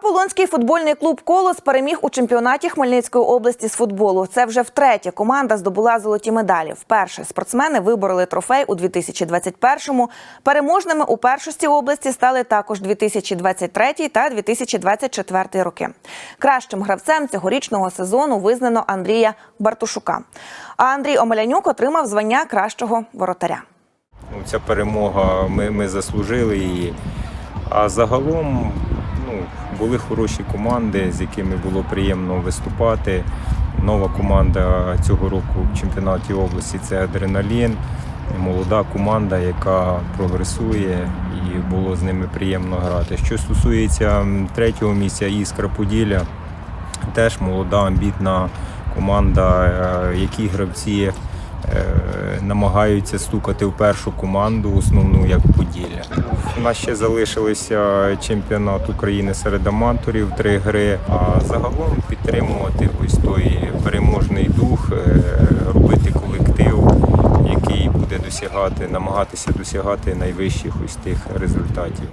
Аполонський футбольний клуб Колос переміг у чемпіонаті Хмельницької області з футболу. Це вже втретє команда здобула золоті медалі. Вперше спортсмени вибороли трофей у 2021-му. Переможними у першості області стали також 2023 та 2024 роки. Кращим гравцем цьогорічного сезону визнано Андрія Бартушука. А Андрій Омелянюк отримав звання кращого воротаря. Ну, ця перемога ми, ми заслужили її. А загалом були хороші команди, з якими було приємно виступати. Нова команда цього року в чемпіонаті області це Адреналін. Молода команда, яка прогресує, і було з ними приємно грати. Що стосується третього місця Іскра Поділля, теж молода, амбітна команда, е, які гравці е, намагаються стукати в першу команду, основну як Поділля. Нас ще залишилися чемпіонат України серед аматорів, три гри. А загалом підтримувати ось той переможний дух, е, робити колектив, який буде досягати, намагатися досягати найвищих ось тих результатів.